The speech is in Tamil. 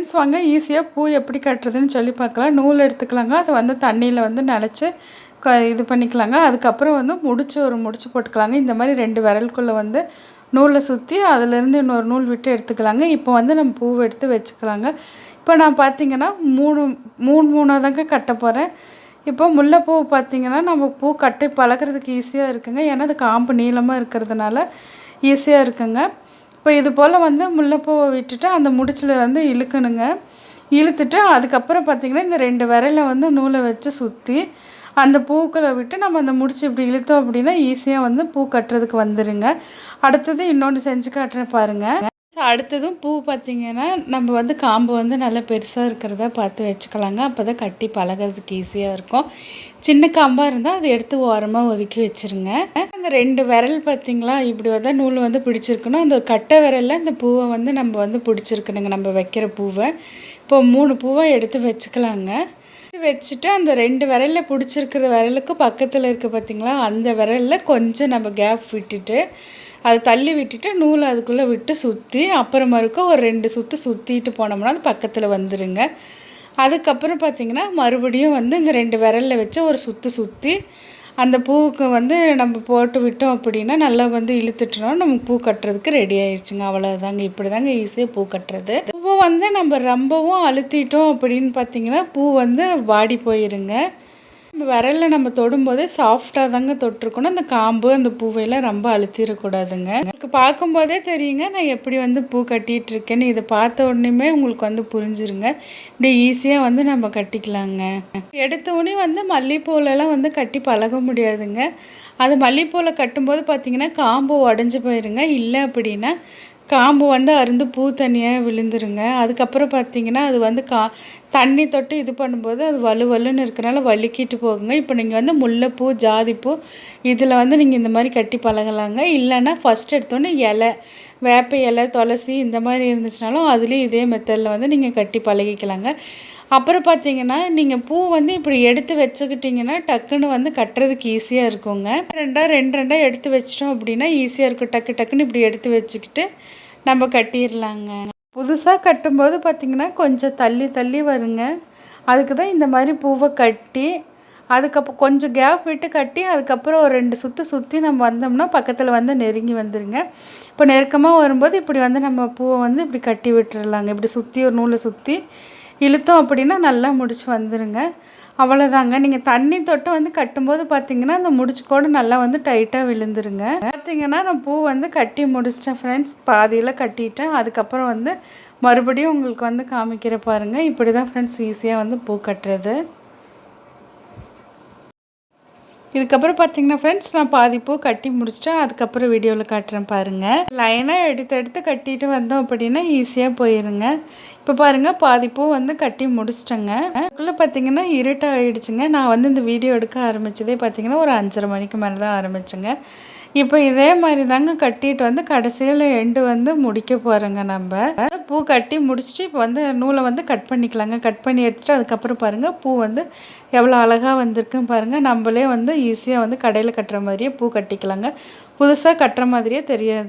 ஃப்ரெண்ட்ஸ் வாங்க ஈஸியாக பூ எப்படி கட்டுறதுன்னு சொல்லி பார்க்கலாம். நூல் எடுத்துக்கலாங்க. அதை வந்து தண்ணியில் வந்து நினச்சி க இது பண்ணிக்கலாங்க. அதுக்கப்புறம் வந்து முடிச்சு ஒரு முடிச்சு போட்டுக்கலாங்க. இந்த மாதிரி ரெண்டு விரலுக்குள்ளே வந்து நூலை சுற்றி அதுலேருந்து இன்னொரு நூல் விட்டு எடுத்துக்கலாங்க. இப்போ வந்து நம்ம பூவை எடுத்து வச்சுக்கலாங்க. இப்போ நான் பார்த்தீங்கன்னா மூணு மூணு மூணாக தாங்க கட்ட போகிறேன் இப்போ முல்லைப்பூ பார்த்திங்கன்னா நம்ம பூ கட்டி பழகிறதுக்கு ஈஸியாக இருக்குங்க. ஏன்னா அது காம்பு நீளமாக இருக்கிறதுனால ஈஸியாக இருக்குங்க. இப்போ இது போல் வந்து முல்லைப்பூவை விட்டுட்டு அந்த முடிச்சில் வந்து இழுக்கணுங்க. இழுத்துட்டு அதுக்கப்புறம் பார்த்திங்கன்னா இந்த ரெண்டு விரலை வந்து நூலை வச்சு சுற்றி அந்த பூக்களை விட்டு நம்ம அந்த முடிச்சு இப்படி இழுத்தோம் அப்படின்னா ஈஸியாக வந்து பூ கட்டுறதுக்கு வந்துடுங்க அடுத்தது இன்னொன்று செஞ்சு காட்டுறேன் பாருங்கள் அடுத்ததும் பூ பார்த்திங்கன்னா நம்ம வந்து காம்பு வந்து நல்லா பெருசாக இருக்கிறத பார்த்து வச்சுக்கலாங்க. அப்போ தான் கட்டி பழகிறதுக்கு ஈஸியாக இருக்கும். சின்ன காம்பாக இருந்தால் அதை எடுத்து ஓரமாக ஒதுக்கி வச்சுருங்க. அந்த ரெண்டு விரல் பார்த்திங்களா? இப்படி வந்து நூல் வந்து பிடிச்சிருக்கணும். அந்த கட்டை விரலில் அந்த பூவை வந்து நம்ம வந்து பிடிச்சிருக்கணுங்க நம்ம வைக்கிற பூவை. இப்போ மூணு பூவை எடுத்து வச்சுக்கலாங்க. வச்சுட்டு அந்த ரெண்டு விரலில் பிடிச்சிருக்கிற விரலுக்கு பக்கத்தில் இருக்க பார்த்திங்களா? அந்த விரலில் கொஞ்சம் நம்ம கேப் விட்டுட்டு அதை தள்ளி விட்டுட்டு நூலை அதுக்குள்ளே விட்டு சுற்றி அப்புறம் மறுக்க ஒரு ரெண்டு சுற்று சுற்றிட்டு போனோம்னா அது பக்கத்தில் வந்துடுங்க அதுக்கப்புறம் பார்த்திங்கன்னா மறுபடியும் வந்து இந்த ரெண்டு விரலில் வச்சு ஒரு சுற்று சுற்றி அந்த பூவுக்கு வந்து நம்ம போட்டு விட்டோம் அப்படின்னா நல்லா வந்து இழுத்துட்டோம் நமக்கு பூ கட்டுறதுக்கு ரெடி ஆயிடுச்சுங்க அவ்வளோதாங்க இப்படி தாங்க ஈஸியாக பூ கட்டுறது. பூவை வந்து நம்ம ரொம்பவும் அழுத்திட்டோம் அப்படின்னு பார்த்தீங்கன்னா பூ வந்து வாடி போயிருங்க. விரலில் நம்ம தொடும்போதே சாஃப்டாக தாங்க தொட்டிருக்கணும். அந்த காம்பு அந்த பூவையெல்லாம் ரொம்ப அழுத்திடக்கூடாதுங்க. எனக்கு பார்க்கும்போதே தெரியுங்க நான் எப்படி வந்து பூ கட்டிகிட்டு இருக்கேன்னு இதை பார்த்த உடனேமே உங்களுக்கு வந்து புரிஞ்சிருங்க. இப்படி ஈஸியாக வந்து நம்ம கட்டிக்கலாங்க. எடுத்த உடனே வந்து மல்லிகைப்பூலெல்லாம் வந்து கட்டி பழக முடியாதுங்க. அது மல்லிகைப்பூவில் கட்டும்போது பார்த்திங்கன்னா காம்பு உடஞ்சி போயிருங்க. இல்லை அப்படின்னா காம்பு வந்து அருந்து பூ தனியாக விழுந்துருங்க. அதுக்கப்புறம் பார்த்தீங்கன்னா அது வந்து கா தண்ணி தொட்டு இது பண்ணும்போது அது வலு வலுன்னு இருக்கிறனால வலிக்கிட்டு போகுங்க. இப்போ நீங்கள் வந்து முல்லைப்பூ ஜாதிப்பூ இதில் வந்து நீங்கள் இந்த மாதிரி கட்டி பழகலாங்க. இல்லைன்னா ஃபஸ்ட் எடுத்தோன்னே இலை வேப்ப இலை துளசி இந்த மாதிரி இருந்துச்சுனாலும் அதுலேயும் இதே மெத்தடில் வந்து நீங்கள் கட்டி பழகிக்கலாங்க. அப்புறம் பார்த்தீங்கன்னா நீங்கள் பூ வந்து இப்படி எடுத்து வச்சுக்கிட்டிங்கன்னா டக்குன்னு வந்து கட்டுறதுக்கு ஈஸியாக இருக்குங்க. ரெண்டாக ரெண்டு ரெண்டாக எடுத்து வச்சிட்டோம் அப்படின்னா ஈஸியாக இருக்கும். டக்கு டக்குன்னு இப்படி எடுத்து வச்சுக்கிட்டு நம்ம கட்டிடலாங்க புதுசாக கட்டும்போது பார்த்திங்கன்னா கொஞ்சம் தள்ளி தள்ளி வருங்க. அதுக்கு தான் இந்த மாதிரி பூவை கட்டி அதுக்கப்புறம் கொஞ்சம் கேப் விட்டு கட்டி அதுக்கப்புறம் ஒரு ரெண்டு சுற்று சுற்றி நம்ம வந்தோம்னா பக்கத்தில் வந்து நெருங்கி வந்துடுங்க இப்போ நெருக்கமாக வரும்போது இப்படி வந்து நம்ம பூவை வந்து இப்படி கட்டி விட்டுறலாங்க. இப்படி சுற்றி ஒரு நூலை சுற்றி இழுத்தோம் அப்படின்னா நல்லா முடிச்சு வந்துடுங்க அவ்வளோதாங்க நீங்கள் தண்ணி தொட்டு வந்து கட்டும்போது பார்த்தீங்கன்னா அந்த முடிச்சு கூட நல்லா வந்து டைட்டாக விழுந்துருங்க. பார்த்தீங்கன்னா நான் பூ வந்து கட்டி முடிச்சிட்டேன் ஃப்ரெண்ட்ஸ் பாதியில் கட்டிட்டேன். அதுக்கப்புறம் வந்து மறுபடியும் உங்களுக்கு வந்து காமிக்கிற பாருங்கள் இப்படி தான் ஃப்ரெண்ட்ஸ் ஈஸியாக வந்து பூ கட்டுறது. இதுக்கப்புறம் பார்த்தீங்கன்னா ஃப்ரெண்ட்ஸ் நான் பாதி பூ கட்டி முடிச்சிட்டேன். அதுக்கப்புறம் வீடியோவில் காட்டுறேன் பாருங்கள் லைனாக எடுத்து எடுத்து கட்டிட்டு வந்தோம் அப்படின்னா ஈஸியாக போயிருங்க. இப்போ பாருங்கள் பாதி பூ வந்து கட்டி முடிச்சிட்டேங்க. அதுக்குள்ளே பார்த்தீங்கன்னா இருட்டாக ஆகிடுச்சுங்க நான் வந்து இந்த வீடியோ எடுக்க ஆரம்பித்ததே பார்த்தீங்கன்னா ஒரு அஞ்சரை மணிக்கு மேலே தான் ஆரம்பித்தேங்க இப்போ இதே மாதிரி தாங்க கட்டிட்டு வந்து கடைசியில் எண்டு வந்து முடிக்க போகிறோங்க நம்ம. பூ கட்டி முடிச்சுட்டு இப்போ வந்து நூலை வந்து கட் பண்ணிக்கலாங்க. கட் பண்ணி எடுத்துகிட்டு அதுக்கப்புறம் பாருங்கள் பூ வந்து எவ்வளோ அழகாக வந்திருக்குன்னு பாருங்கள் நம்மளே வந்து ஈஸியாக வந்து கடையில் கட்டுற மாதிரியே பூ கட்டிக்கலாங்க. புதுசாக கட்டுற மாதிரியே தெரியாது.